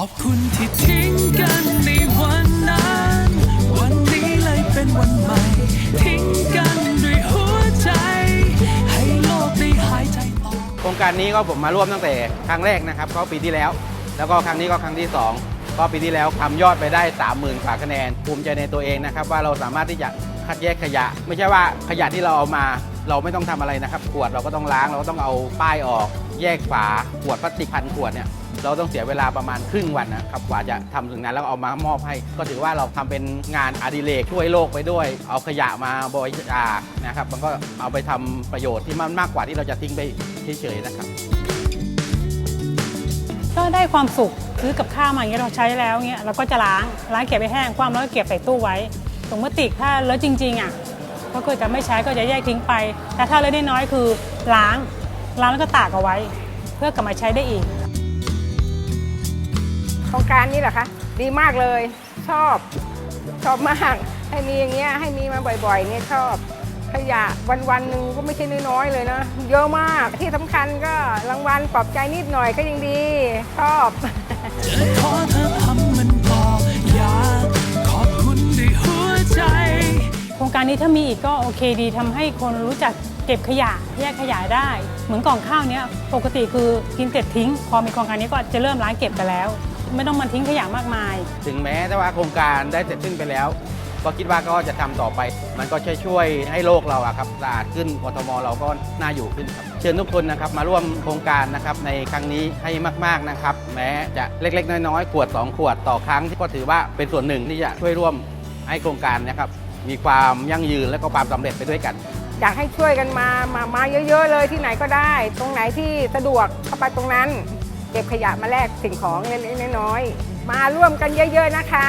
อบคุณที่ทิ้งกันในวันนั้น วันนี้เลยเป็นวันใหม่ ทิ้งกันด้วยหัวใจ ให้โลกได้หายใจต่อโครงการนี้ก็ผมมาร่วมตั้งแต่ครั้งแรกนะครับก็ปีที่แล้ว แล้วก็ครั้งนี้ก็ครั้งที่ 2 ก็ปีที่แล้วทำยอดไปได้ 30,000กว่าคะแนน ภูมิใจในตัวเองนะครับ ว่าเราสามารถที่จะคัดแยกขยะ ไม่ใช่ว่าขยะที่เราเอามา เราไม่ต้องทำอะไรนะครับขวดเราก็ต้องล้างเราก็ต้องเอาป้ายออก แยกฝาขวดพลาสติกพันขวดเนี่ยเราต้องเสียเวลาประมาณครึ่งวันนะครับกว่าจะทำถึงนั้นแล้วเอามามอบให้ ก็ถือว่าเราทำเป็นงานอดิเรกช่วยโลกไปด้วย เอาขยะมาบริจาคนะครับ มันก็เอาไปทำประโยชน์ที่มันมากกว่าที่เราจะทิ้งไปเฉยๆนะครับ ก็ได้ความสุขซื้อกับข้าวมาอย่างเงี้ยเราใช้แล้วเงี้ยเราก็จะล้างล้างเก็บไปแห้งความแล้วก็เก็บใส่ตู้ไว้ถุงพลาสติกถ้าเลอะจริงๆอะก็คือจะไม่ใช้ก็จะแยกทิ้งไป แต่ถ้าเลอะได้น้อยคือล้าง ล้างแล้วก็ตากเอาไว้ เพื่อกลับมาใช้ได้อีก โครงการนี้เหรอคะ ดีมากเลย ชอบ ชอบมาก ให้มีอย่างเงี้ยให้มีมาบ่อยๆเนี่ยชอบขยะวันวันๆหนึ่งก็ไม่ใช่น้อยๆเลยนะ เยอะมากที่สำคัญก็รางวัลปลอบใจนิดหน่อยก็ยังดี ชอบ จะขอเธอทำมันพออยากขอบคุณด้วยหัวใจ โครงการนี้ถ้ามีอีกก็โอเคดีทำให้คนรู้จัก เก็บขยะแยกขยะได้ เหมือนกล่องข้าวเนี้ยปกติคือกินเสร็จทิ้ง พอมีโครงการนี้ก็จะเริ่มล้างเก็บไปแล้ว ไม่ต้องมาทิ้งขยะมากมาย ถึงแม้แต่ว่าโครงการได้เสร็จสิ้นไปแล้ว ก็คิดว่าก็จะทำต่อไป มันก็ช่วยช่วยให้โลกเราอะครับสะอาดขึ้นกทมเราก็น่าอยู่ขึ้นครับเชิญทุกคนนะครับมาร่วมโครงการนะครับในครั้งนี้ให้มากๆนะครับ แม้จะเล็ก ๆ น้อยๆขวด 2 ขวดต่อครั้งที่ก็ถือว่าเป็นส่วนหนึ่งที่จะช่วยร่วมให้โครงการนะครับมีความยั่งยืนและก็ความสำเร็จไปด้วยกัน อยากให้ช่วยกันมามามาเยอะ ๆ เลยที่ไหนก็ได้ ตรงไหนที่สะดวกเข้าไปตรงนั้น เก็บขยะมาแลกสิ่งของเล็กๆน้อยๆมาร่วมกันเยอะ ๆ นะคะ